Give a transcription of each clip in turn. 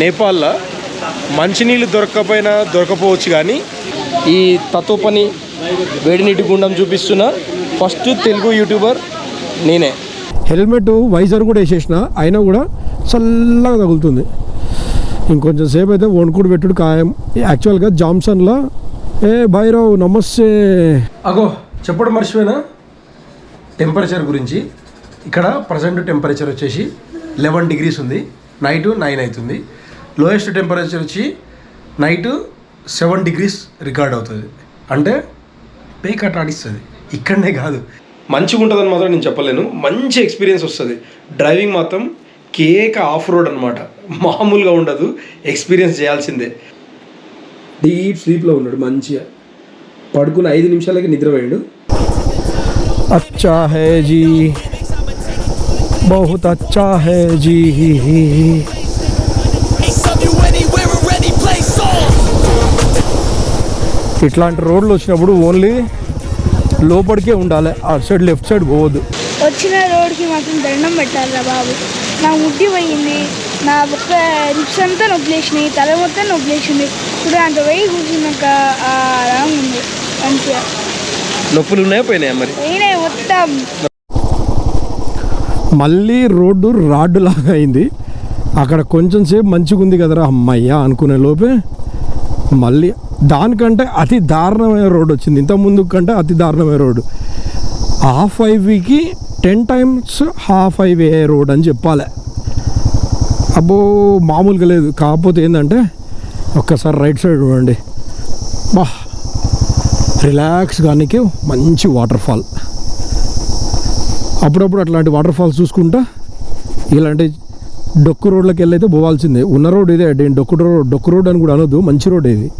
నేపాల్లో మంచినీళ్ళు దొరకకపోయినా దొరకపోవచ్చు కానీ ఈ తత్వపని వేడి నీటి గుండం చూపిస్తున్న ఫస్ట్ తెలుగు యూట్యూబర్ నేనే. హెల్మెట్ వైజర్ కూడా వేసేసిన అయినా కూడా చల్లగా తగులుతుంది. ఇంకొంచెం సేపు అయితే వణుకుడు పెట్టుడు ఖాయం. యాక్చువల్గా జామ్సన్లో ఏ భైరవ్ నమస్తే. అగో చెప్పడం మర్చిపోయినా? టెంపరేచర్ గురించి. ఇక్కడ ప్రజెంట్ టెంపరేచర్ వచ్చేసి లెవెన్ డిగ్రీస్ ఉంది. నైట్ నైన్ అవుతుంది. లోయెస్ట్ టెంపరేచర్ వచ్చి నైట్ సెవెన్ డిగ్రీస్ రికార్డ్ అవుతుంది. అంటే పేక్ ఆడిస్తుంది. ఇక్కడనే కాదు. మంచిగా ఉంటుందని మాత్రం నేను చెప్పలేను. మంచి ఎక్స్పీరియన్స్ వస్తుంది. డ్రైవింగ్ మాత్రం కేక ఆఫ్ రోడ్ అనమాట మామూలుగా ఉండదు. ఎక్స్పీరియన్స్ చేయాల్సిందే. డీప్ స్లీప్లో ఉన్నాడు మంచిగా. పడుకున్న ఐదు నిమిషాలకి నిద్రపోయాడు. అచ్చా హే జీ. బహుత్ అచ్చా హే జీ. ఇట్లాంటి రోడ్లు వచ్చినప్పుడు ఓన్లీ లోపలికే ఉండాలి. అటు సైడ్ లెఫ్ట్ సైడ్ పోవద్దు. వచ్చిన రోడ్కి మాత్రం దండం పెట్టాలిరా బాబు. నా ముడ్డి పోయింది. నా ఒక్క రిప్స్ అంతా నొప్పులేసినాయి తల మొత్తం నొప్పులేసింది ఇప్పుడు అంత వెయ్యి కూర్చున్నాక ఆరాంగా ఉంది. మంచిగా. నొప్పులు ఉన్నాయా? పోయినాయా మరి? పోయినాయి మొత్తం. మళ్ళీ రోడ్డు రాడ్డు లాగా అయింది. అక్కడ కొంచెం సేపు మంచిగా ఉంది కదరా అమ్మయ్యా అనుకునే లోపే మళ్ళీ దానికంటే అతి దారుణమైన రోడ్ వచ్చింది. ఇంత ముందు కంటే అతి దారుణమైన రోడ్డు. హాఫ్ హైవేకి ten times off highway road అని చెప్పాలి. అబ్బో మామూలుగా లేదు. కాకపోతే ఏంటంటే ఒక్కసారి రైట్ సైడ్ చూడండి. బా రిలాక్స్ గానికి మంచి వాటర్ ఫాల్ అప్పుడప్పుడు అట్లాంటి వాటర్ ఫాల్స్ చూసుకుంటా ఇలాంటి డొక్కు రోడ్లకు వెళ్ళైతే పోవాల్సిందే. ఉన్న రోడ్ ఇదే. డొక్కు రోడ్ డొక్కు రోడ్ అని కూడా అనొద్దు. మంచి రోడ్ ఇది.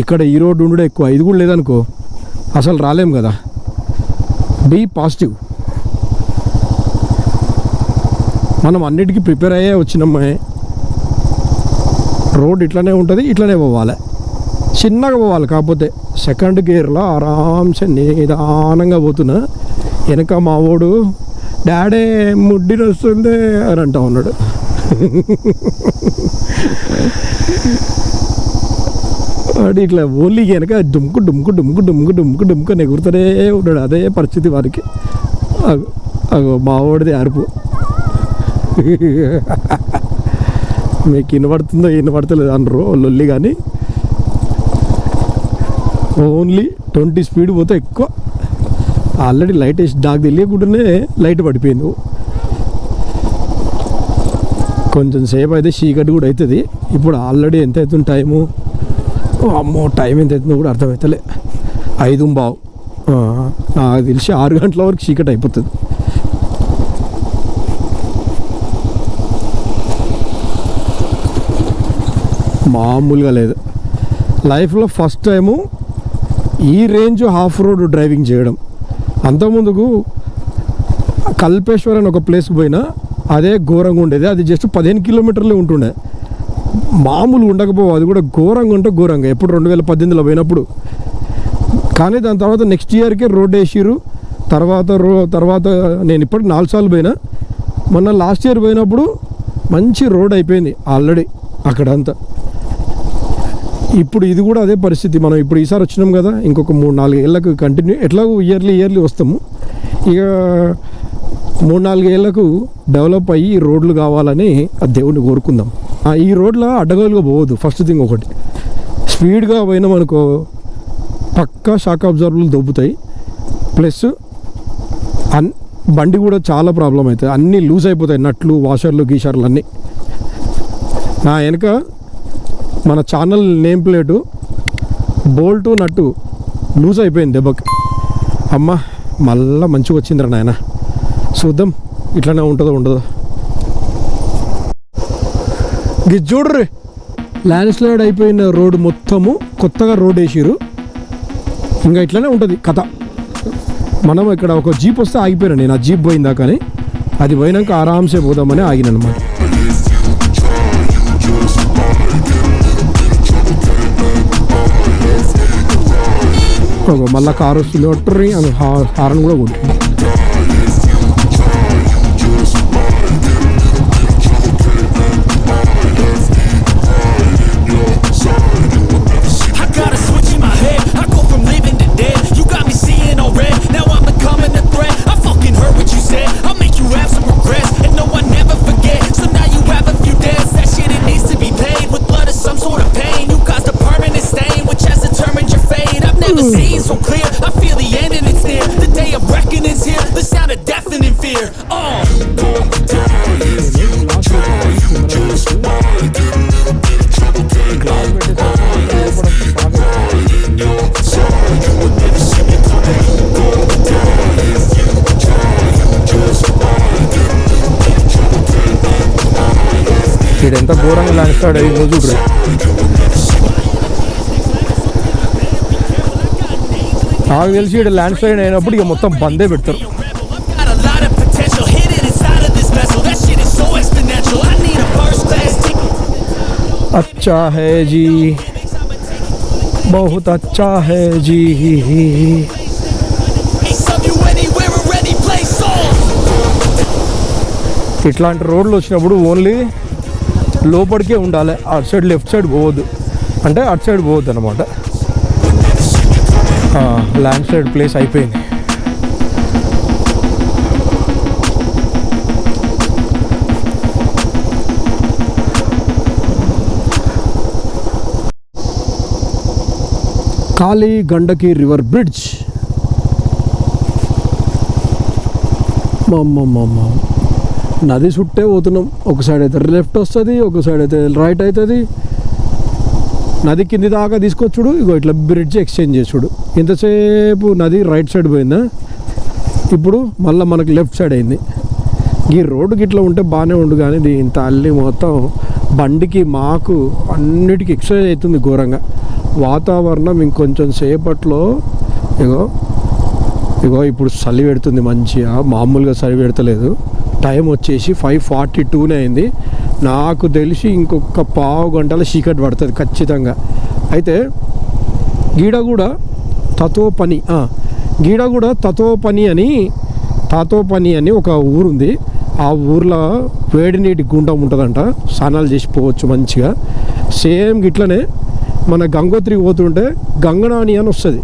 ఇక్కడ ఈ రోడ్డు ఉండడం ఎక్కువ. ఇది కూడా లేదనుకో అసలు రాలేం కదా. Be positive. మనం అన్నిటికీ ప్రిపేర్ అయ్యే వచ్చినామే రోడ్ ఇట్లనే ఉంటుంది ఇట్లనే పోవాలి. చిన్నగా పోవాలి కాకపోతే సెకండ్ గేర్లో ఆరామ్సే నిదానంగా పోతున్నా. వెనక మా వాడు డాడీ ముడ్డి వస్తుంది అని అంటా ఉన్నాడు. వాడు ఇట్లా ఓన్లీ వెనక డుమ్కు డుమ్కు డుమ్కు డుమ్కు డుమ్కు డుమ్కు అని ఎగురుతూనే ఉన్నాడు. అదే పరిస్థితి వారికి అగో అరుపు. మీకు వినపడుతుందో వినపడతలేదు అనరు లొల్లి కానీ ఓన్లీ ట్వంటీ స్పీడ్ పోతే ఎక్కువ. ఆల్రెడీ లైట్ వేసి నాకు తెలియకుండానే లైట్ పడిపోయింది. కొంచెం సేపు అయితే చీకటి కూడా అవుతుంది. ఇప్పుడు ఆల్రెడీ ఎంత అవుతుంది టైము? అమ్మో టైం ఎంత అవుతుందో కూడా అర్థమవుతలే ఐదు బావు. నాకు తెలిసి ఆరు గంటల వరకు చీకటి అయిపోతుంది. మామూలుగా లేదు. లైఫ్లో ఫస్ట్ టైము ఈ రేంజ్ హాఫ్ రోడ్ డ్రైవింగ్ చేయడం. అంతకుముందుకు కల్పేశ్వర్ అని ఒక ప్లేస్కి పోయినా అదే ఘోరంగా ఉండేది. అది జస్ట్ పదిహేను కిలోమీటర్లే ఉంటుండే. మామూలు ఉండకపోవు అది కూడా ఘోరంగా ఉంటే ఘోరంగా. ఎప్పుడు రెండు వేల పద్దెనిమిదిలో పోయినప్పుడు. కానీ దాని తర్వాత నెక్స్ట్ ఇయర్కే రోడ్ వేసిరు తర్వాత రో తర్వాత నేను ఇప్పటికి నాలుగు సార్లు పోయినా. మొన్న లాస్ట్ ఇయర్ పోయినప్పుడు మంచి రోడ్ అయిపోయింది ఆల్రెడీ అక్కడంతా. ఇప్పుడు ఇది కూడా అదే పరిస్థితి. మనం ఇప్పుడు ఈసారి వచ్చినాం కదా ఇంకొక మూడు నాలుగు ఏళ్ళకు కంటిన్యూ ఎట్లాగో ఇయర్లీ ఇయర్లీ వస్తాము. ఇక మూడు నాలుగు ఏళ్ళకు డెవలప్ అయ్యి రోడ్లు కావాలని ఆ దేవుని కోరుకుందాం. ఈ రోడ్లో అడ్డగోలుగా పోవద్దు. ఫస్ట్ థింగ్ ఒకటి. స్పీడ్గా పోయినామనుకో పక్కా షాక్ అబ్జర్వర్లు దొబ్బుతాయి. ప్లస్ అన్ బండి కూడా చాలా ప్రాబ్లం అవుతాయి. అన్నీ లూజ్ అయిపోతాయి. నట్లు వాషర్లు గీషర్లు అన్నీ. నా వెనక మన channel name plate bolt nut loose అయిపోయింది దెబ్బకి. అమ్మ మళ్ళా మంచిగా వచ్చిందిరా నాయన. చూద్దాం ఇట్లానే ఉంటుందో ఉండదో. ఇది ల్యాండ్ స్లైడ్ అయిపోయిన రోడ్డు మొత్తము కొత్తగా రోడ్ వేసిరు ఇంకా ఇట్లానే ఉంటుంది కథ. మనం ఇక్కడ ఒక జీప్ వస్తే ఆగిపోయినా నేను. ఆ జీప్ పోయిందా కానీ అది పోయినాక ఆరామ్సే పోదామని ఆగిన అనమాట మళ్ళీ కారు వస్తుంది. ఒట్టరి అని హా- కూడా కొట్టింది. ఇక్కడ ఎంత ఘోరంగా ల్యాండ్ స్లైడ్ అయ్యిందో చూడరు నాకు తెలిసి ఇక్కడ ల్యాండ్ స్లైడ్ అయినప్పుడు ఇక మొత్తం బందే పెడతారు Got a lot of potential hidden inside of this vessel. That shit is so exponential. I need a first class ticket. अच्छा है जी बहुत अच्छा है जी Hey, sub you anywhere or any place on. ఇట్లాంటి రోడ్లు వచ్చినప్పుడు ఓన్లీ లోపలికే ఉండాలి. అటు సైడ్ లెఫ్ట్ సైడ్ పోవద్దు. అంటే అటు సైడ్ పోవద్దు అనమాట ల్యాండ్ సైడ్ ప్లేస్ అయిపోయింది. Kali Gandaki river bridge. మా నది చుట్టే పోతున్నాం. ఒక సైడ్ అయితే లెఫ్ట్ వస్తుంది ఒక సైడ్ అయితే రైట్ అవుతుంది నది కింది దాకా తీసుకొచ్చుడు ఇగో ఇట్లా బ్రిడ్జ్ ఎక్స్చేంజ్ చేసుడు ఇంతసేపు నది రైట్ సైడ్ పోయిందా? ఇప్పుడు మళ్ళీ మనకు లెఫ్ట్ సైడ్ అయింది. ఈ రోడ్డుకి ఇట్లా ఉంటే బాగానే ఉండు కానీ ఇంత అల్లి మొత్తం బండికి మాకు అన్నిటికీ ఎక్సర్సైజ్ అవుతుంది ఘోరంగా. వాతావరణం ఇంకొంచెం సేపట్లో ఇగో ఇగో ఇప్పుడు చలి పెడుతుంది మంచిగా మామూలుగా చలి పెడతలేదు. టైం వచ్చేసి ఫైవ్ ఫార్టీ టూనే అయింది. నాకు తెలిసి ఇంకొక పావు గంటల చీకటి పడుతుంది ఖచ్చితంగా. అయితే గీడ కూడా తతో పని ఆ, గీడ కూడా తతో పని అని తాతో పని అని ఒక ఊరుంది. ఆ ఊర్లో వేడి నీటి గుండం ఉంటుందంట. స్నానాలు చేసి పోవచ్చు మంచిగా. సేమ్ ఇట్లనే మన గంగోత్రికి పోతుంటే గంగనాని అని వస్తుంది.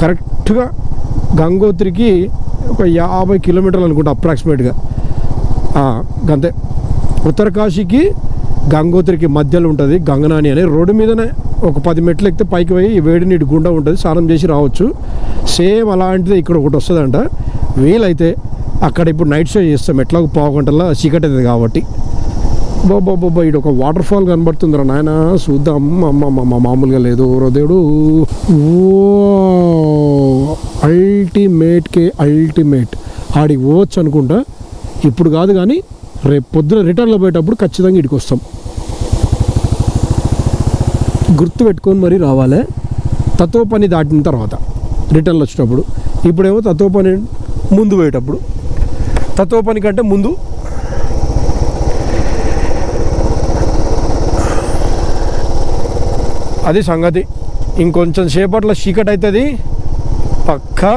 కరెక్ట్గా గంగోత్రికి ఒక యాభై కిలోమీటర్లు అనుకుంటా అప్రాక్సిమేట్గా. అంతే ఉత్తరకాశీకి గంగోత్రికి మధ్యలో ఉంటుంది గంగనాని అని. రోడ్డు మీదనే ఒక పది మెట్లు ఎక్కితే పైకి పోయి వేడి నీటి గుండా ఉంటుంది. స్నానం చేసి రావచ్చు. సేమ్ అలాంటిది ఇక్కడ ఒకటి వస్తుందంట. వీలైతే అక్కడ ఇప్పుడు నైట్ షో చేస్తాం. ఎట్లా పావు గంటల్లో చీకటి అవుతుంది కాబట్టి. బాబా బాబా ఇటు ఒక వాటర్ ఫాల్ కనబడుతుందిరా నాయన. చూద్దాం. అమ్మ అమ్మ మామూలుగా లేదు. హృదయుడు అల్టిమేట్కే అల్టిమేట్. ఆడికి పోవచ్చు అనుకుంటా. ఇప్పుడు కాదు కానీ రేపు పొద్దున రిటర్న్లో పోయేటప్పుడు ఖచ్చితంగా ఇటుకు వస్తాం. గుర్తు పెట్టుకొని మరీ రావాలి. తత్వ పని దాటిన తర్వాత రిటర్న్లు వచ్చినప్పుడు ఇప్పుడేమో తత్వ పని ముందు పోయేటప్పుడు. తత్వ పని కంటే ముందు అది సంగతి. ఇంకొంచెం సేపట్లో చీకటి అవుతుంది పక్కా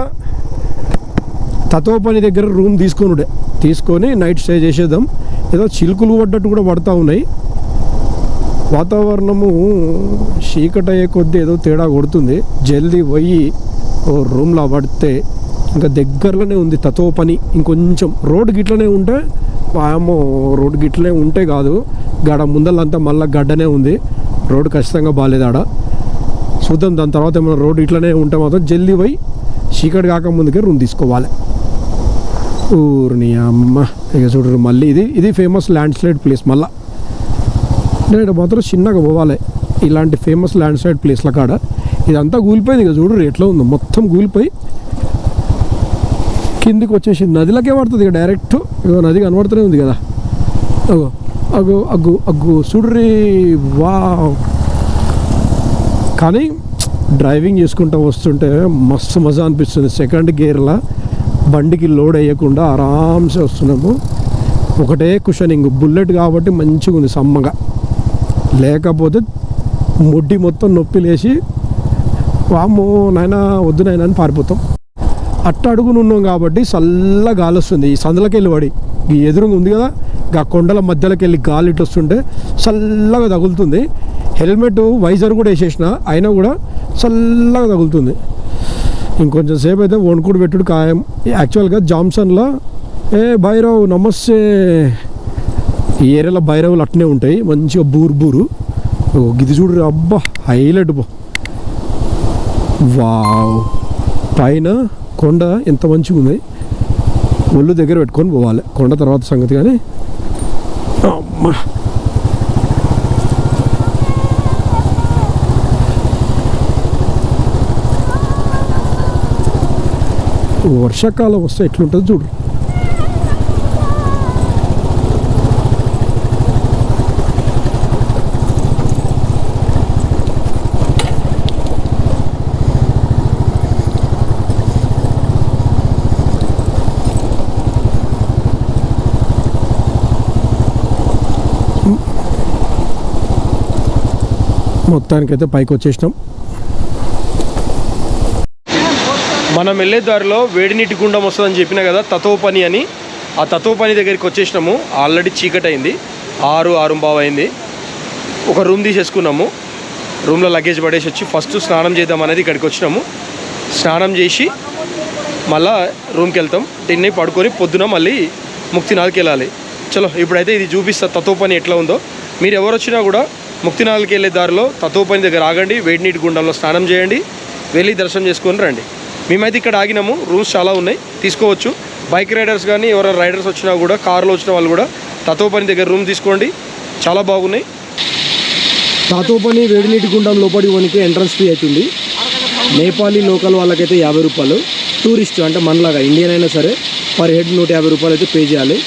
తత్వ పని దగ్గర రూమ్ తీసుకొనుడే. తీసుకొని నైట్ స్టే చేసేద్దాం. ఏదో చిలుకులు పడ్డట్టు కూడా పడతా ఉన్నాయి. వాతావరణము చీకటి అయ్యే కొద్దీ ఏదో తేడా కొడుతుంది. జల్దీ పోయి ఓ రూమ్లో పడితే ఇంకా దగ్గరలోనే ఉంది తతో పని. ఇంకొంచెం రోడ్ గిట్లనే ఉంటే వామో రోడ్ గిట్లనే ఉంటే కాదు. గడ ముందలంతా మళ్ళీ గడ్డనే ఉంది. రోడ్ ఖచ్చితంగా బాగాలేదు ఆడ. చూద్దాం దాని తర్వాత ఏమైనా రోడ్ ఇట్లనే ఉంటే మాత్రం జల్దీ పోయి చీకటి కాక ముందుకే రూమ్ తీసుకోవాలి. ఊరిని అమ్మ. ఇక చూడరు మళ్ళీ ఇది ఇది ఫేమస్ ల్యాండ్ స్లైడ్ ప్లేస్ మళ్ళా నేను మాత్రం చిన్నగా పోవాలి. ఇలాంటి ఫేమస్ ల్యాండ్ స్లైడ్ ప్లేస్ల కాడ. ఇదంతా కూలిపోయింది. ఇక చూడరు ఎట్లా ఉందో. మొత్తం కూలిపోయి కిందికి వచ్చేసి నదిలోకే పడుతుంది ఇక డైరెక్ట్ ఇగో నది కనబడుతూనే ఉంది కదా. అగో అగో అగ్గు అగ్గు. చూడ్రి వా కానీ డ్రైవింగ్ చేసుకుంటూ వస్తుంటే మస్తు మజా అనిపిస్తుంది. సెకండ్ గేర్లా బండికి లోడ్ వేయకుండా ఆరామ్సే వస్తున్నాము. ఒకటే కుషనింగ్ బుల్లెట్ కాబట్టి మంచిగా ఉంది సమ్మగా. లేకపోతే ముడ్డి మొత్తం నొప్పి లేచి వామ్మో నాయనా వద్దు నాయన అని పారిపోతాం. అట్ట అడుగును ఉన్నాం కాబట్టి చల్ల గాలి వస్తుంది ఈ సందులకి వెళ్ళి పడి ఈ ఎదురుగా ఉంది కదా ఆ కొండల మధ్యలోకి వెళ్ళి గాలి ఇటు వస్తుంటే చల్లగా తగులుతుంది. హెల్మెట్ వైజర్ కూడా వేసేసిన అయినా కూడా చల్లగా తగులుతుంది. ఇంకొంచెం సేపు అయితే వణుకుడు పెట్టుడు ఖాయం. యాక్చువల్గా జామ్సన్లో ఏ భైరవ్ నమస్తే. ఈ ఏరియాలో భైరవులు అట్నే ఉంటాయి. మంచిగా బూరు బూరు. ఓ గిది చూడు అబ్బా హైలైట్ బో వావ్. పైన కొండ ఎంత మంచిగా ఉంది. ఒళ్ళు దగ్గర పెట్టుకొని పోవాలి. కొండ తర్వాత సంగతి కానీ. అమ్మా. వర్షాకాలం వస్తే ఎట్లుంటుంది చూడు. మొత్తానికైతే పైకి వచ్చేసినాం మనం వెళ్ళే దారిలో వేడి నీటి గుండం వస్తుందని చెప్పిన కదా తతో పని అని. ఆ తతో పని దగ్గరికి వచ్చేసినాము. ఆల్రెడీ చీకటి అయింది ఆరు ఆరు బావు అయింది ఒక రూమ్ తీసేసుకున్నాము. రూమ్లో లగేజ్ పడేసి వచ్చి ఫస్ట్ స్నానం చేద్దాం అనేది ఇక్కడికి వచ్చినాము. స్నానం చేసి మళ్ళా రూమ్కి వెళ్తాం. తిన్నీ పడుకొని పొద్దున మళ్ళీ ముక్తినాథ్కి వెళ్ళాలి. చలో ఇప్పుడైతే ఇది చూపిస్తా తతో పని ఎట్లా ఉందో. మీరు ఎవరు వచ్చినా కూడా ముక్తినాథ్కి వెళ్ళే దారిలో తతో పని దగ్గర ఆగండి. వేడి నీటి గుండంలో స్నానం చేయండి. వెళ్ళి దర్శనం చేసుకొని రండి. మేమైతే ఇక్కడ ఆగినాము. రూమ్స్ చాలా ఉన్నాయి. తీసుకోవచ్చు. బైక్ రైడర్స్ కానీ ఎవరైనా రైడర్స్ వచ్చినా కూడా కార్లో వచ్చిన వాళ్ళు కూడా తతో పని దగ్గర రూమ్ తీసుకోండి. చాలా బాగున్నాయి. తాతోపని వేడి నీటి గుండం లోపలి వనికి ఎంట్రన్స్ ఫీ అవుతుంది నేపాలీ లోకల్ వాళ్ళకైతే యాభై రూపాయలు. టూరిస్ట్ అంటే మనలాగా ఇండియన్ అయినా సరే పర్ హెడ్ నూట యాభై రూపాయలు అయితే పే చేయాలి.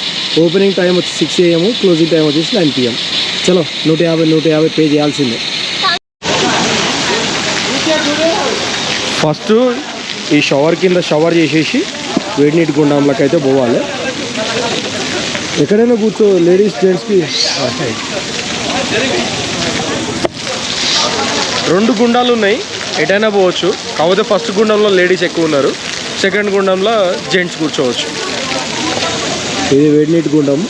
ఓపెనింగ్ టైం వచ్చి సిక్స్ ఏఎం క్లోజింగ్ టైం వచ్చేసి నైన్ పిఎం చలో నూట యాభై నూట యాభై పే చేయాల్సిందే. ఫస్ట్ ఈ షవర్ కింద షవర్ చేసేసి వేడి నీటి గుండంలోకి అయితే పోవాలి. ఎక్కడైనా కూర్చో లేడీస్ జెంట్స్కి రెండు గుండాలు ఉన్నాయి. ఎటైనా పోవచ్చు. కాకపోతే ఫస్ట్ గుండంలో లేడీస్ ఎక్కువ ఉన్నారు. సెకండ్ గుండంలో జెంట్స్ కూర్చోవచ్చు. ఇది వేడి నీటి గుండం.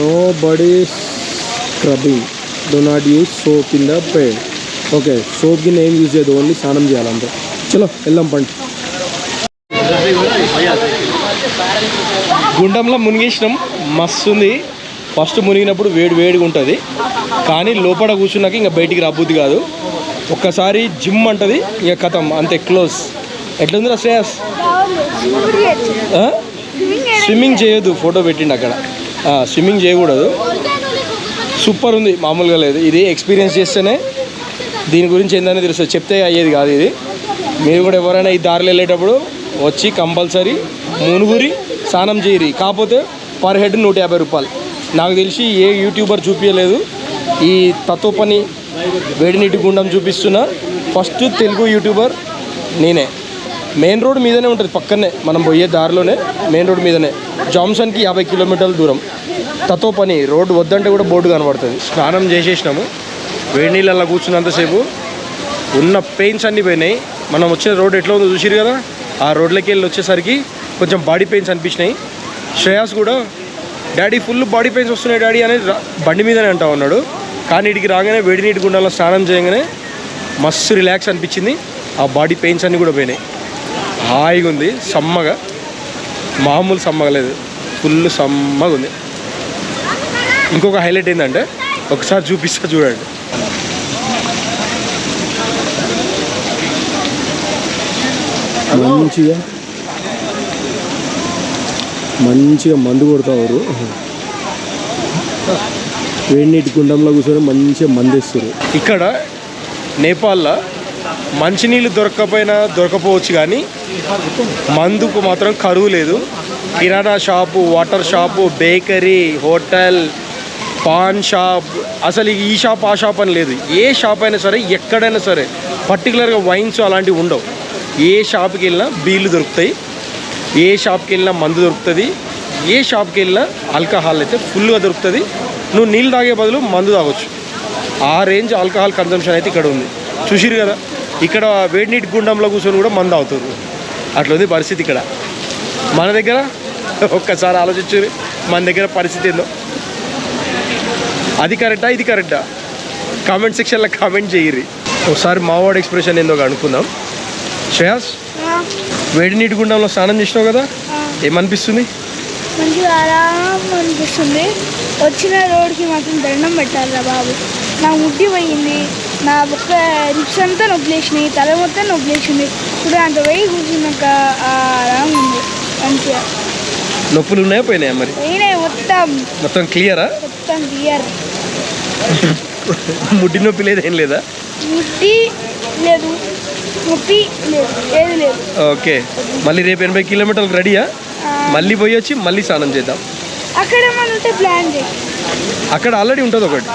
Nobody scrubbing do not use soap in the pad okay soap కింద ఏం యూజ్ చేయదు. ఓన్లీ స్నానం చేయాలంటే చలో వెళ్దాం పండి గుండంలో మునిగేసినాం. మస్తు ఉంది ఫస్ట్ మునిగినప్పుడు వేడి వేడిగా ఉంటుంది. కానీ లోపల కూర్చున్నాక ఇంకా బయటికి రాబుద్ది కాదు. ఒక్కసారి జిమ్ అంటది. ఇక కథం. అంతే క్లోజ్. ఎట్లుందిరా శ్రేయస్? స్విమ్మింగ్ చేయొద్దు. ఫోటో పెట్టిండి అక్కడ. స్విమ్మింగ్ చేయకూడదు. సూపర్ ఉంది. మామూలుగా లేదు. ఇది ఎక్స్పీరియన్స్ చేస్తేనే దీని గురించి ఏందని తెలుస్తుంది చెప్తే అయ్యేది కాదు ఇది. మీరు కూడా ఎవరైనా ఈ దారిలో వెళ్ళేటప్పుడు వచ్చి కంపల్సరీ మునుగురి స్నానం చేయరి. కాకపోతే పర్ హెడ్ నూట యాభై రూపాయలు. నాకు తెలిసి ఏ యూట్యూబర్ చూపించలేదు ఈ తత్వ పని వేడి నీటి గుండం చూపిస్తున్న ఫస్ట్ తెలుగు యూట్యూబర్ నేనే. మెయిన్ రోడ్ మీదనే ఉంటుంది పక్కనే. మనం పోయే దారిలోనే మెయిన్ రోడ్ మీదనే. జాన్సన్కి యాభై కిలోమీటర్ల దూరం. తత్వ పని రోడ్డు వద్దంటే కూడా బోర్డు కనబడుతుంది. స్నానం చేసేసినాము. వేడి నీళ్ళల్లో కూర్చున్నంతసేపు ఉన్న పెయిన్స్ అన్నీ పోయినాయి. మనం వచ్చిన రోడ్ ఎట్లా ఉందో చూసిరు కదా? ఆ రోడ్లకి వెళ్ళి వచ్చేసరికి కొంచెం బాడీ పెయిన్స్ అనిపించినాయి. శ్రేయాస్ కూడా డాడీ ఫుల్ బాడీ పెయిన్స్ వస్తున్నాయి డాడీ అనేది బండి మీదనే అంటా ఉన్నాడు. కానీ ఇటుకి రాగానే వేడి నీటి గుండాలో స్నానం చేయగానే మస్తు రిలాక్స్ అనిపించింది. ఆ బాడీ పెయిన్స్ అన్నీ కూడా పోయినాయి. హాయిగా ఉంది సమ్మగా. మామూలు సమ్మగా లేదు ఫుల్ సమ్మగా ఉంది. ఇంకొక హైలైట్ ఏంటంటే ఒకసారి చూపిస్తా చూడండి. మంచిగా మంచిగా మందు కొడతారు వేడి నీటి గుండంలో కూర్చొని మంచిగా మందేస్తారు. ఇక్కడ నేపాల్లో మంచినీళ్ళు దొరకకపోయినా దొరకపోవచ్చు కానీ మందుకు మాత్రం కరువు లేదు. Kirana shop water shop bakery hotel paan shop అసలు ఈ షాప్ ఆ షాప్ అని లేదు. ఏ షాప్ అయినా సరే ఎక్కడైనా సరే పర్టికులర్గా వైన్స్ అలాంటివి ఉండవు. ఏ షాప్కి వెళ్ళినా బీళ్ళు దొరుకుతాయి. ఏ షాప్కి వెళ్ళినా మందు దొరుకుతుంది. ఏ షాప్కి వెళ్ళినా ఆల్కహాల్ అయితే ఫుల్గా దొరుకుతుంది. నువ్వు నీళ్ళు తాగే బదులు మందు తాగొచ్చు. ఆ రేంజ్ ఆల్కహాల్ కన్జంప్షన్ అయితే ఇక్కడ ఉంది. చూసిరు కదా ఇక్కడ వేడి నీటి గుండంలో కూర్చొని కూడా మందు అవుతుంది అట్లా ఉంది పరిస్థితి ఇక్కడ. మన దగ్గర ఒక్కసారి ఆలోచించు మన దగ్గర పరిస్థితి ఏందో. అది కరెక్టా ఇది కరెక్టా? కామెంట్ సెక్షన్లో కామెంట్ చేయరు ఒకసారి మావాడు ఎక్స్ప్రెషన్ ఏందో అనుకుందాం. శ్రేయాస్ వేడి నీటి గుండంలో స్నానం చేసినావు కదా? ఏమనిపిస్తుంది? మంచిగా అనిపిస్తుంది. వచ్చిన రోడ్కి మాత్రం దండం పెట్టాలిరా బాబు. నా ముడ్డి పోయింది. నా ఒక్క రిప్స్ అంతా నొప్పులేసినాయి తల మొత్తం నొప్పులేసింది ఇప్పుడు అంత పోయి కూర్చున్నాక ఆరాం ఉంది. మంచిగా. నొప్పులు ఉన్నాయా పోయినాయా మరి? పోయినాయి మొత్తం. మొత్తం క్లియరా? మొత్తం క్లియర్. ముడ్డి నొప్పి లేదు ఏం లేదా? ముట్టి లేదు. నొప్పి లేదు ఏది లేదు. ఓకే. మళ్ళీ రేపు ఎనభై కిలోమీటర్లు రెడీయా? మళ్ళీ పోయి వచ్చి మళ్ళీ స్నానం చేద్దాం. అక్కడ మనం ఉంటే ప్లాన్ చేయి. అక్కడ ఆల్రెడీ ఉంటుంది ఒకటి.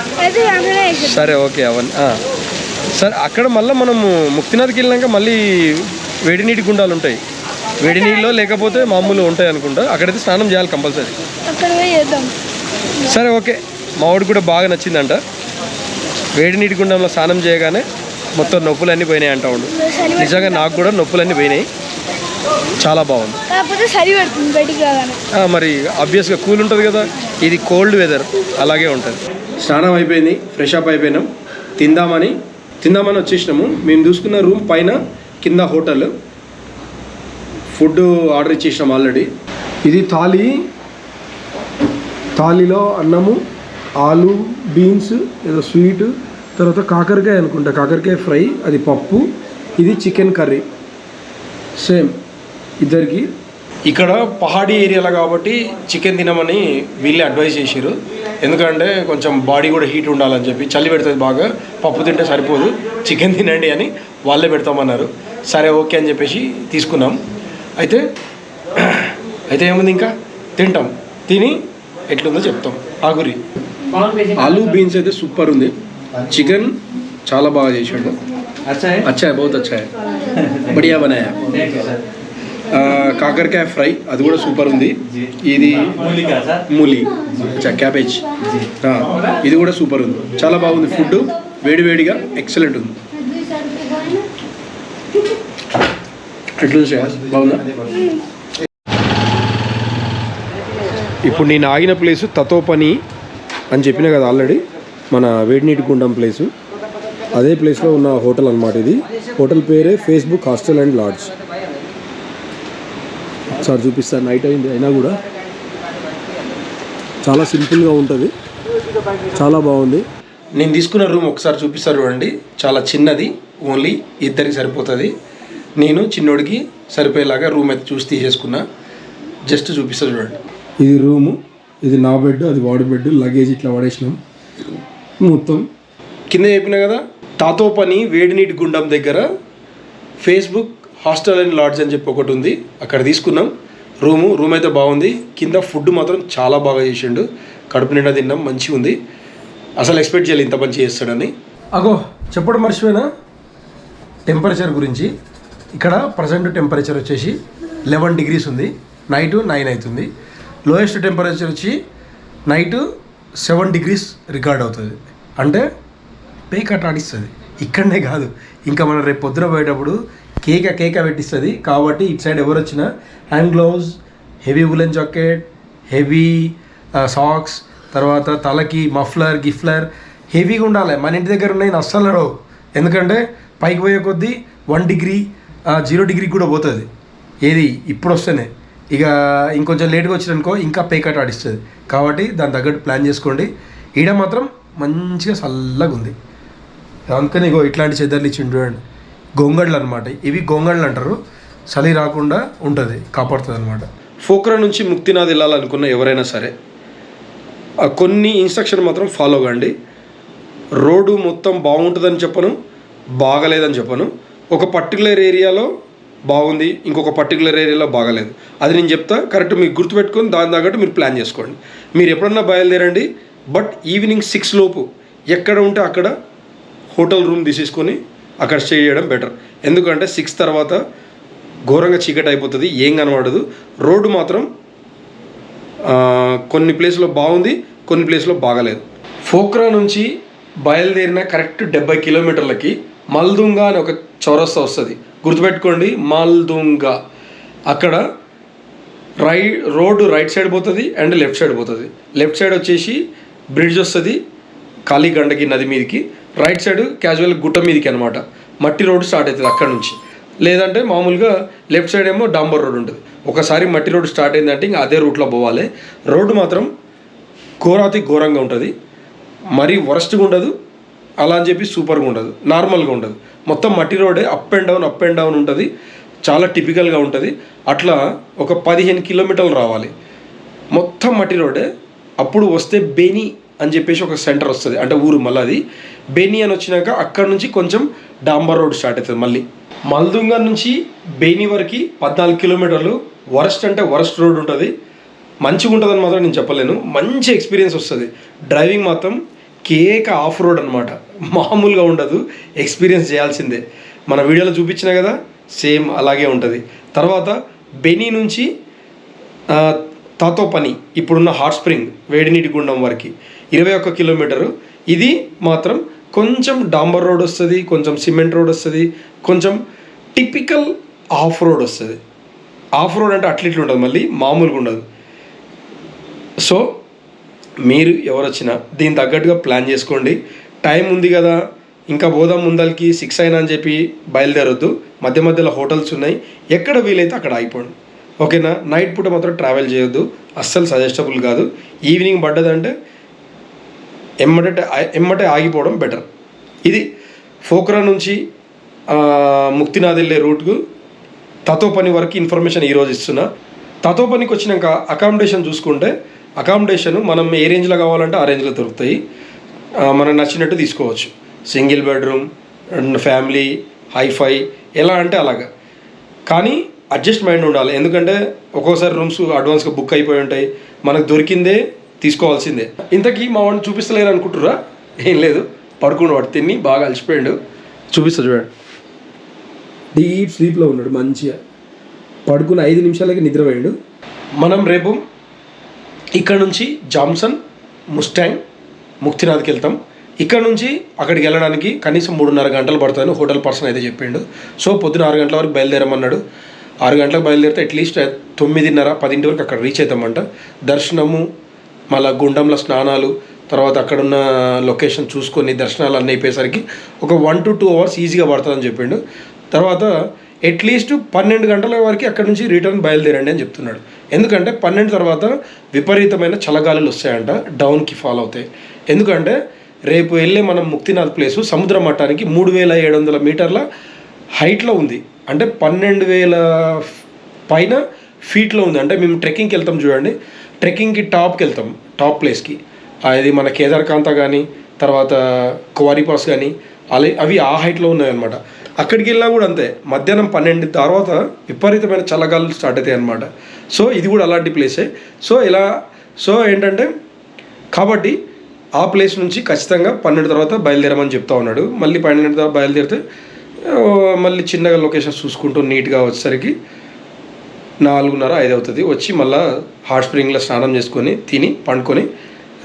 సరే ఓకే అవన్నీ. సరే అక్కడ మళ్ళీ మనము ముక్తినాథ్కి వెళ్ళినాక మళ్ళీ వేడి నీటి గుండాలు ఉంటాయి. వేడి నీళ్ళు లేకపోతే మామూలు ఉంటాయి అనుకుంటా. అక్కడైతే స్నానం చేయాలి కంపల్సరీ. సరే ఓకే. మా వాడికి కూడా బాగా నచ్చిందంట. వేడి నీటి గుండంలో స్నానం చేయగానే మొత్తం నొప్పులన్నీ పోయినాయి అంటా ఉండు. చలి నిజంగా నాకు కూడా నొప్పులన్నీ పోయినాయి. చాలా బాగుంది. మరి ఆబ్వియస్గా కూల్ ఉంటుంది కదా. ఇది కోల్డ్ వెదర్ అలాగే ఉంటుంది. స్నానం అయిపోయింది ఫ్రెష్ అప్ అయిపోయినాం. తిందామని తిందామని వచ్చేసినాము. మేము చూసుకున్న రూమ్ పైన కింద హోటల్. ఫుడ్ ఆర్డర్ ఇచ్చేసినాం ఆల్రెడీ. ఇది థాలీ. థాలీలో అన్నము ఆలు బీన్స్ ఏదో స్వీట్ తర్వాత కాకరకాయ అనుకుంటా. కాకరకాయ ఫ్రై అది పప్పు ఇది చికెన్ కర్రీ. సేమ్ ఇద్దరికి. ఇక్కడ పహాడీ ఏరియాలో కాబట్టి చికెన్ తినమని వీళ్ళే అడ్వైస్ చేశారు ఎందుకంటే కొంచెం బాడీ కూడా హీట్ ఉండాలని చెప్పి చలి పెడుతుంది బాగా. పప్పు తింటే సరిపోదు. చికెన్ తినండి అని వాళ్ళే పెడతామన్నారు. సరే ఓకే అని చెప్పేసి తీసుకున్నాం. అయితే అయితే ఏముంది ఇంకా? తింటాం. తిని ఎట్లుందో చెప్తాం. ఆగురి. ఆలూ బీన్స్ అయితే సూపర్ ఉంది. చికెన్ చాలా బాగా చేసాడు అచ్చా బహుత్ అచ్చా బడియా బనాయా? కాకరకాయ ఫ్రై అది కూడా సూపర్ ఉంది. ఇది మూలి. అచ్చా క్యాబేజ్. ఇది కూడా సూపర్ ఉంది. చాలా బాగుంది ఫుడ్ వేడివేడిగా ఎక్సలెంట్ ఉంది. బాగుందా? ఇప్పుడు నేను ఆగిన ప్లేసు తతోపని అని చెప్పిన కదా ఆల్రెడీ. మన వేడినీటి గుండం ప్లేసు. అదే ప్లేస్లో ఉన్న హోటల్ అన్నమాట ఇది. హోటల్ పేరే ఫేస్బుక్ హాస్టల్ అండ్ లాడ్జ్. ఒకసారి చూపిస్తాను నైట్ అయింది అయినా కూడా. చాలా సింపుల్గా ఉంటుంది. చాలా బాగుంది. నేను తీసుకున్న రూమ్ ఒకసారి చూపిస్తారు చూడండి. చాలా చిన్నది. ఓన్లీ ఇద్దరికి సరిపోతుంది. నేను చిన్నోడికి సరిపోయేలాగా రూమ్ అయితే చూసి తీసేసుకున్నా. జస్ట్ చూపిస్తా చూడండి. ఇది రూము. ఇది నా బెడ్ అది వాడి బెడ్ లగేజ్ ఇట్లా పడేసినాం. మొత్తం కింద చెప్పిన కదా తాతో పని వేడినీటి గుండం దగ్గర ఫేస్బుక్ హాస్టల్ అండ్ లాడ్జ్ అని చెప్పి ఒకటి ఉంది. అక్కడ తీసుకున్నాం. రూము రూమ్ అయితే బాగుంది. కింద ఫుడ్ మాత్రం చాలా బాగా చేసిండు. కడుపు నిండా తిన్నాం మంచిగా ఉంది. అసలు ఎక్స్పెక్ట్ చేయాలి ఇంత మంచి చేస్తాడని. అగో చెప్పడం మర్చిపోయినా? టెంపరేచర్ గురించి. ఇక్కడ ప్రజెంట్ టెంపరేచర్ వచ్చేసి లెవెన్ డిగ్రీస్ ఉంది. నైట్ నైన్ అవుతుంది. లోయెస్ట్ టెంపరేచర్ వచ్చి నైట్ సెవెన్ డిగ్రీస్ రికార్డ్ అవుతుంది. అంటే పేక్ ఆడిస్తుంది ఇక్కడనే కాదు. ఇంకా మనం రేపు పొద్దున పోయేటప్పుడు కేక కేక పెట్టిస్తుంది. కాబట్టి ఇటు సైడ్ ఎవరు వచ్చినా hand glove heavy woollen jacket heavy socks తర్వాత తలకి మఫ్లర్ గిఫ్లర్ హెవీగా ఉండాలి. మన ఇంటి దగ్గర ఉన్నాయి అస్సలు నడవు ఎందుకంటే పైకి పోయే కొద్దీ వన్ డిగ్రీ జీరో డిగ్రీ కూడా పోతుంది. ఏది? ఇప్పుడు వస్తేనే. ఇక ఇంకొంచెం లేట్గా వచ్చిననుకో ఇంకా పే కట్ ఆడిస్తుంది. కాబట్టి దాని తగ్గట్టు ప్లాన్ చేసుకోండి. ఈడ మాత్రం మంచిగా చల్లగా ఉంది. అందుకని ఇగో ఇట్లాంటి చెద్దర్లు ఇచ్చి చూడండి. గొంగళ్ళు అనమాట ఇవి గొంగళ్ళు అంటారు చలి రాకుండా ఉంటుంది కాపాడుతుంది అనమాట ఫోక్రా నుంచి ముక్తినాథ్ వెళ్ళాలనుకున్న ఎవరైనా సరే కొన్ని ఇన్స్ట్రక్షన్ మాత్రం ఫాలో కండి. రోడ్డు మొత్తం బాగుంటుందని చెప్పను బాగలేదని చెప్పను. ఒక పర్టికులర్ ఏరియాలో బాగుంది ఇంకొక పర్టికులర్ ఏరియాలో బాగలేదు. అది నేను చెప్తా కరెక్ట్ మీకు గుర్తుపెట్టుకొని దాని తగ్గట్టు మీరు ప్లాన్ చేసుకోండి. మీరు ఎప్పుడన్నా బయలుదేరండి బట్ ఈవినింగ్ సిక్స్ లోపు ఎక్కడ ఉంటే అక్కడ హోటల్ రూమ్ తీసేసుకొని అక్కడ స్టే చేయడం బెటర్ ఎందుకంటే సిక్స్ తర్వాత ఘోరంగా చీకటి అయిపోతుంది ఏం కనబడదు. రోడ్డు మాత్రం కొన్ని ప్లేస్లో బాగుంది కొన్ని ప్లేస్లో బాగలేదు. ఫోక్రా నుంచి బయలుదేరిన కరెక్ట్ డెబ్బై కిలోమీటర్లకి మల్దుంగా అని ఒక చౌరస్తా వస్తుంది. గుర్తుపెట్టుకోండి మాల్దుంగ. అక్కడ రై రోడ్డు రైట్ సైడ్ పోతుంది అండ్ లెఫ్ట్ సైడ్ పోతుంది. లెఫ్ట్ సైడ్ వచ్చేసి బ్రిడ్జ్ వస్తుంది ఖాళీ గండకి నది మీదకి. రైట్ సైడ్ క్యాజువల్ గుట్ట మీదకి అనమాట మట్టి రోడ్డు స్టార్ట్ అవుతుంది అక్కడ నుంచి. లేదంటే మామూలుగా లెఫ్ట్ సైడ్ ఏమో డాంబర్ రోడ్ ఉంటుంది. ఒకసారి మట్టి రోడ్డు స్టార్ట్ అయిందంటే ఇంకా అదే రూట్లో పోవాలి. రోడ్డు మాత్రం ఘోరాతి ఘోరంగా ఉంటుంది. మరీ వరస్ట్గా ఉండదు. అలా అని చెప్పి సూపర్గా ఉండదు. నార్మల్గా ఉండదు. మొత్తం మట్టి రోడే up and down up and down ఉంటుంది. చాలా టిపికల్గా ఉంటుంది. అట్లా ఒక పదిహేను కిలోమీటర్లు రావాలి. మొత్తం మట్టి రోడే అప్పుడు వస్తే బెని అని చెప్పేసి ఒక సెంటర్ వస్తుంది. అంటే ఊరు మళ్ళీ అది. బెని అని వచ్చినాక అక్కడ నుంచి కొంచెం డాంబర్ రోడ్ స్టార్ట్ అవుతుంది మళ్ళీ. మల్దుంగ నుంచి బెని వరకు పద్నాలుగు కిలోమీటర్లు. వరస్ట్ అంటే వరస్ట్ రోడ్ ఉంటుంది. మంచిగా ఉంటుందని మాత్రం నేను చెప్పలేను. మంచి ఎక్స్పీరియన్స్ వస్తుంది. డ్రైవింగ్ మాత్రం కేక ఆఫ్ రోడ్ అనమాట మామూలుగా ఉండదు ఎక్స్పీరియన్స్ చేయాల్సిందే. మన వీడియోలో చూపించిన కదా సేమ్ అలాగే ఉంటుంది. తర్వాత బెనీ నుంచి తాతో పని ఇప్పుడున్న హాట్ స్ప్రింగ్ వేడినీటి గుండం వరకు. ఇరవై ఒక్క కిలోమీటరు. ఇది మాత్రం కొంచెం డాంబర్ రోడ్ వస్తుంది కొంచెం సిమెంట్ రోడ్ వస్తుంది కొంచెం టిపికల్ ఆఫ్ రోడ్ వస్తుంది. ఆఫ్ రోడ్ అంటే అట్లా ఇట్లా ఉంటుంది మళ్ళీ మామూలుగా ఉండదు. సో మీరు ఎవరు వచ్చినా దీని తగ్గట్టుగా ప్లాన్ చేసుకోండి. టైం ఉంది కదా ఇంకా పోదాం ముందలకి సిక్స్ అయినా అని చెప్పి బయలుదేరొద్దు. మధ్య మధ్యలో హోటల్స్ ఉన్నాయి. ఎక్కడ వీలైతే అక్కడ అయిపోండి ఓకేనా? నైట్ పూట మాత్రం ట్రావెల్ చేయొద్దు. అస్సలు సజెస్టబుల్ కాదు. ఈవినింగ్ పడ్డదంటే ఎమ్మటే ఎమ్మటే ఆగిపోవడం బెటర్. ఇది ఫోక్రా నుంచి ముక్తినాథ్ వెళ్ళే రూట్కు తతోపని వరకు ఇన్ఫర్మేషన్ ఈరోజు ఇస్తున్నా. తతోపనికి వచ్చినాక అకామిడేషన్ చూసుకుంటే అకామిడేషన్ మనం ఏ రేంజ్లో కావాలంటే ఆ రేంజ్లో దొరుకుతాయి. మనకు నచ్చినట్టు తీసుకోవచ్చు. Single bedroom and family hi fi ఎలా అంటే అలాగా. కానీ అడ్జస్ట్ మైండ్ ఉండాలి. ఎందుకంటే ఒక్కోసారి రూమ్స్ అడ్వాన్స్గా బుక్ అయిపోయి ఉంటాయి. మనకు దొరికిందే తీసుకోవాల్సిందే. ఇంతకీ మా వాడిని చూపిస్తలేరు అనుకుంటురా ఏం లేదు. పడుకుని వాడు. తిని బాగా అలసిపోయాడు. చూపిస్తా చూడండి. డీప్ స్లీప్లో ఉన్నాడు మంచిగా. పడుకుని ఐదు నిమిషాలకి నిద్రపోయాడు. మనం రేపు ఇక్కడ నుంచి జామ్సన్ ముస్టాంగ్ ముక్తినాథ్కి వెళ్తాం. ఇక్కడ నుంచి అక్కడికి వెళ్ళడానికి కనీసం మూడున్నర గంటలు పడుతుందని హోటల్ పర్సన్ అయితే చెప్పిండు. సో పొద్దున ఆరు గంటల వరకు బయలుదేరమన్నాడు. ఆరు గంటలకు బయలుదేరితే అట్లీస్ట్ తొమ్మిదిన్నర పదింటి వరకు అక్కడ రీచ్ అవుతామంట దర్శనము మళ్ళా గుండంలో స్నానాలు తర్వాత అక్కడున్న లొకేషన్ చూసుకొని దర్శనాలు అన్నీ అయిపోయేసరికి ఒక వన్ టు టూ అవర్స్ ఈజీగా పడుతుందని చెప్పిండు. తర్వాత అట్లీస్ట్ పన్నెండు గంటల వరకు అక్కడ నుంచి రిటర్న్ బయలుదేరండి అని చెప్తున్నాడు. ఎందుకంటే పన్నెండు తర్వాత విపరీతమైన చలగాలులు వస్తాయంట డౌన్కి ఫాలో అవుతాయి. ఎందుకంటే రేపు వెళ్ళే మనం ముక్తినాథ్ ప్లేసు సముద్ర మట్టానికి మూడు వేల ఏడు వందల మీటర్ల హైట్లో ఉంది. అంటే పన్నెండు వేల పైన ఫీట్లో ఉంది. అంటే మేము ట్రెక్కింగ్కి వెళ్తాం చూడండి. ట్రెక్కింగ్కి టాప్కి వెళ్తాం టాప్ ప్లేస్కి అది మన కేదార్కాంత కానీ తర్వాత క్వారీపాస్ కానీ అలా అవి ఆ హైట్లో ఉన్నాయన్నమాట. అక్కడికి వెళ్ళినా కూడా అంతే. మధ్యాహ్నం పన్నెండు తర్వాత విపరీతమైన చల్లగాలు స్టార్ట్ అవుతాయి అనమాట సో ఇది కూడా అలాంటి ప్లేసే సో ఇలా సో ఏంటంటే కాబట్టి ఆ ప్లేస్ నుంచి ఖచ్చితంగా పన్నెండు తర్వాత బయలుదేరమని చెప్తా ఉన్నాడు. మళ్ళీ పన్నెండు తర్వాత బయలుదేరితే మళ్ళీ చిన్నగా లొకేషన్స్ చూసుకుంటూ నీట్గా వచ్చేసరికి నాలుగున్నర ఐదు అవుతుంది. వచ్చి మళ్ళీ హాట్ స్ప్రింగ్లో స్నానం చేసుకొని తిని పండుకొని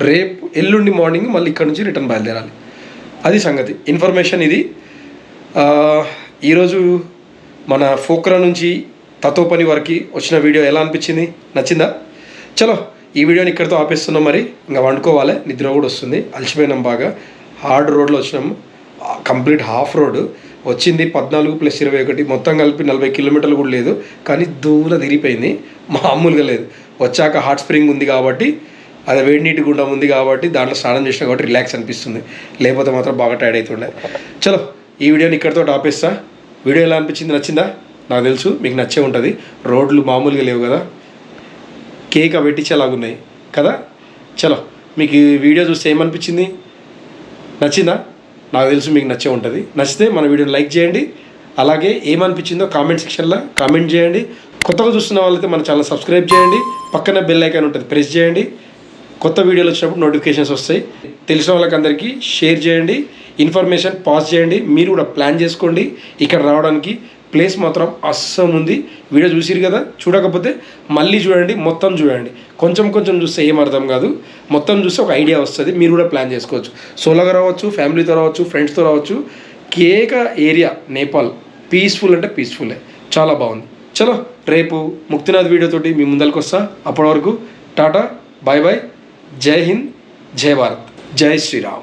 రేపు ఎల్లుండి మార్నింగ్ మళ్ళీ ఇక్కడ నుంచి రిటర్న్ బయలుదేరాలి. అది సంగతి. ఇన్ఫర్మేషన్ ఇది. ఈరోజు మన ఫోక్రా నుంచి తతోపని వరకు వచ్చిన వీడియో ఎలా అనిపించింది? నచ్చిందా? చలో ఈ వీడియోని ఇక్కడితో ఆపేస్తున్నాం మరి. ఇంకా వండుకోవాలి. నిద్ర కూడా వస్తుంది. అలసిపోయినాం బాగా. హార్డ్ రోడ్లో వచ్చినాము కంప్లీట్ హాఫ్ రోడ్. వచ్చింది పద్నాలుగు ప్లస్ ఇరవై ఒకటి. మొత్తం కలిపి నలభై కిలోమీటర్లు కూడా లేదు. కానీ దూరం తిరిగిపోయింది. మామూలుగా లేదు. వచ్చాక హాట్ స్ప్రింగ్ ఉంది కాబట్టి అది వేడి నీటి గుండం ఉంది కాబట్టి దాంట్లో స్నానం చేసినా కాబట్టి రిలాక్స్ అనిపిస్తుంది. లేకపోతే మాత్రం బాగా టైర్డ్ అవుతుండే. చలో ఈ వీడియోని ఇక్కడితో ఆపేస్తా. వీడియో ఎలా అనిపించింది? నచ్చిందా? నాకు తెలుసు మీకు నచ్చే ఉంటుంది. రోడ్లు మామూలుగా లేవు కదా. కేక్ అవి పెట్టించేలాగున్నాయి కదా. చలో మీకు ఈ వీడియో చూస్తే ఏమనిపించింది? నచ్చిందా? నాకు తెలుసు మీకు నచ్చే ఉంటుంది. నచ్చితే మన వీడియోని లైక్ చేయండి. అలాగే ఏమనిపించిందో కామెంట్ సెక్షన్లో కామెంట్ చేయండి. కొత్తగా చూస్తున్న వాళ్ళైతే మన ఛానల్ సబ్స్క్రైబ్ చేయండి. పక్కన బెల్ ఐకాన్ ఉంటుంది ప్రెస్ చేయండి. కొత్త వీడియోలు వచ్చినప్పుడు నోటిఫికేషన్స్ వస్తాయి. తెలిసిన వాళ్ళకి అందరికీ షేర్ చేయండి. ఇన్ఫర్మేషన్ పాస్ చేయండి. మీరు కూడా ప్లాన్ చేసుకోండి. ఇక్కడ రావడానికి ప్లేస్ మాత్రం అస్సం ఉంది. వీడియో చూసిరు కదా? చూడకపోతే మళ్ళీ చూడండి మొత్తం చూడండి. కొంచెం కొంచెం చూస్తే ఏం అర్థం కాదు. మొత్తం చూస్తే ఒక ఐడియా వస్తుంది. మీరు కూడా ప్లాన్ చేసుకోవచ్చు. సోలోగా రావచ్చు ఫ్యామిలీతో రావచ్చు ఫ్రెండ్స్తో రావచ్చు. కేక ఏరియా నేపాల్. పీస్ఫుల్ అంటే పీస్ఫుల్లే చాలా బాగుంది. చలో రేపు ముక్తినాథ్ వీడియోతోటి మీ ముందరికి వస్తా. అప్పటి వరకు టాటా బాయ్ బాయ్. జై హింద్ జై భారత్. జై శ్రీరామ్.